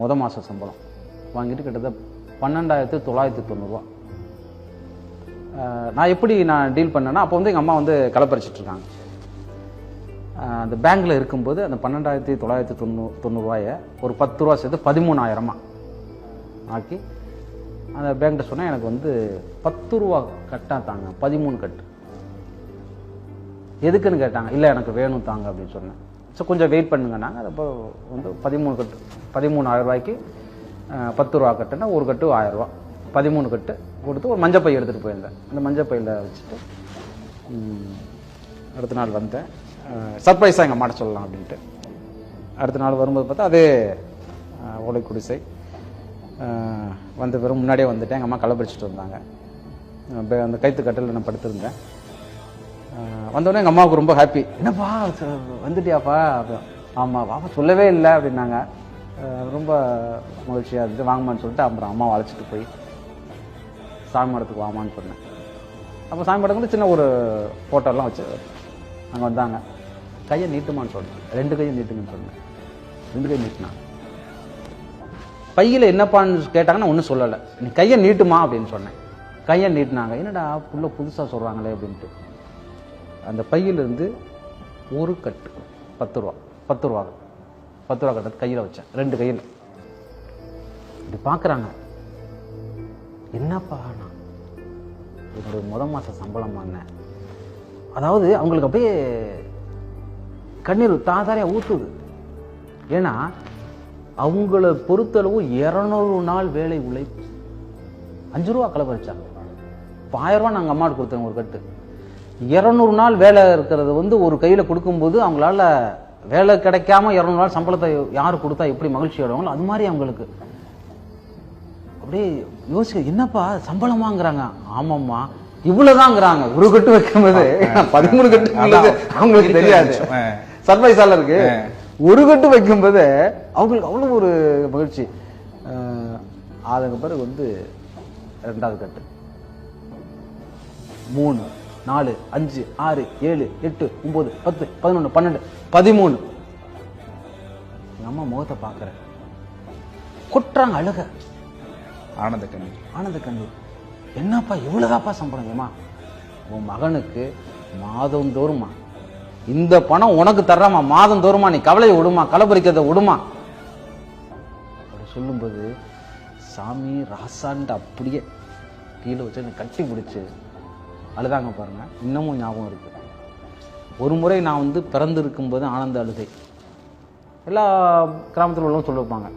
முத மாத சம்பளம். வாங்கிட்டு கிட்டத்தட்ட பன்னெண்டாயிரத்து தொள்ளாயிரத்தி தொண்ணூறுரூவா நான் எப்படி நான் டீல் பண்ணேன்னா அப்போ வந்து எங்கள் அம்மா வந்து களை இருக்காங்க அந்த பேங்க்கில் இருக்கும்போது அந்த பன்னெண்டாயிரத்தி தொள்ளாயிரத்தி தொண்ணூ தொண்ணூறுரூவாயை ஒரு பத்து ரூபா சேர்த்து பதிமூணாயிரமா ஆக்கி அந்த பேங்க்கிட்ட சொன்னேன் எனக்கு வந்து பத்து ரூபா கட்டாக தாங்க பதிமூணு கட்டு. எதுக்குன்னு கேட்டாங்க இல்லை எனக்கு வேணும் தாங்க அப்படின்னு சொன்னேன். ஸோ கொஞ்சம் வெயிட் பண்ணுங்கன்னாங்க அது அப்போ வந்து பதிமூணு கட்டு பதிமூணாயிரம் ரூபாய்க்கு பத்து ரூபா கட்டுனா ஒரு கட்டு ஆயிரம் பதிமூணு கட்டு கொடுத்து ஒரு மஞ்சப்பை எடுத்துகிட்டு போயிருந்தேன். அந்த மஞ்சள் பையில் வச்சுட்டு அடுத்த நாள் வந்தேன். சர்ப்ரைஸாக எங்கள் அம்மாட்ட சொல்லலாம் அப்படின்ட்டு. அடுத்த நாள் வரும்போது பார்த்தா அதே ஓலை குடிசை. வந்த பிறகு முன்னாடியே வந்துட்டேன். எங்கள் அம்மா களை பறிச்சிட்டு வந்தாங்க. அந்த கைத்து கட்டில் நான் படுத்திருந்தேன். வந்தோடனே எங்கள் அம்மாவுக்கு ரொம்ப ஹாப்பி என்னப்பா வந்துட்டியாப்பா? ஆமாம் பாப்பா சொல்லவே இல்லை அப்படின்னாங்க. ரொம்ப மகிழ்ச்சியாக இருந்துச்சு. வாங்கம்மான்னு சொல்லிட்டு அப்புறம் அம்மாவை அழைச்சிட்டு போய் சாமி மடத்துக்கு வாமான்னு சொன்னேன். அப்போ சாமி மடத்துக்கு சின்ன ஒரு ஃபோட்டோலாம் வச்சு அங்கே வந்தாங்க. கையை நீட்டுமான்னு சொன்னேன். ரெண்டு கையும் நீட்டுங்கன்னு சொன்னேன். ரெண்டு கை நீட்டினாங்க பையில் என்னப்பான்னு கேட்டாங்கன்னா ஒன்றும் சொல்லலை. நீ கையை நீட்டுமா? அப்படின்னு சொன்னேன். கையை நீட்டினாங்க. என்னடா புள்ள புதுசாக சொல்கிறாங்களே அப்படின்ட்டு. அந்த பையிலிருந்து ஒரு கட்டு பத்து ரூபா பத்து ரூபா பத்து ரூபா கட்டு கையில் வச்சேன். ரெண்டு கையில். இப்படி பார்க்குறாங்க என்னப்பா நான்? என்னுடைய முத மாத சம்பளம் பண்ணேன் அதாவது அவங்களுக்கு அப்படியே கண்ணீர் தாதாரியாக ஊற்றுது ஏன்னா அவங்கள பொறுத்தளவு இரநூறு நாள் வேலை உழைப்பு. அஞ்சு ரூபா கலப்பறிச்சாங்க இப்போ ஆயிரம் ரூபா நாங்கள் அம்மாவுக்கு கொடுத்தோம் ஒரு கட்டு. இரநூறு நாள் வேலை இருக்கிறது வந்து ஒரு கையில் கொடுக்கும்போது அவங்களால வேலை கிடைக்காம இரநூறு நாள் சம்பளத்தை யார் கொடுத்தா எப்படி மகிழ்ச்சி அடைவாங்களோ அது மாதிரி அவங்களுக்கு. அப்படியே யோசிக்க என்னப்பா சம்பளமாங்கிறாங்க ஆமாம்மா. இவ்வளவுதாங்கிறாங்க. ஒரு கட்டு வைக்கும்போது பதிமூணு கட்டு அவங்களுக்கு தெரியாது. சர்ப்ரைஸால இருக்கு. ஒரு கட்டு வைக்கும்போது அவங்களுக்கு அவ்வளவு ஒரு மகிழ்ச்சி. அதுக்கு பிறகு வந்து ரெண்டாவது கட்டு. மூணு. நாலு அஞ்சு ஆறு ஏழு எட்டு ஒன்பது பத்து பதினொன்று பன்னெண்டு பதிமூணு. அம்மா முகத்தை பார்க்குறேன் கொட்டுறாங்க அழுக. ஆனந்த கண்ணீர். ஆனந்த கண்ணீர். என்னப்பா இவ்வளோதாப்பா சம்பளம் ஏமா உன் மகனுக்கு மாதந்தோறுமா இந்த பணம் உனக்கு தர்றமா மாதந்தோறுமா நீ கவலையை விடுமா? கலபரிக்கிறத விடுமா? அப்படி சொல்லும்போது சாமி ராசான்ட்டு அப்படியே கீழே வச்சு கட்டி பிடிச்சி அழுதாங்க பாருங்க. இன்னமும் ஞாபகம் இருக்கு. ஒரு முறை நான் வந்து பிறந்து இருக்கும்போது ஆனந்த அழுகை. எல்லா கிராமத்தில் உள்ளவங்க சொல்லியிருப்பாங்க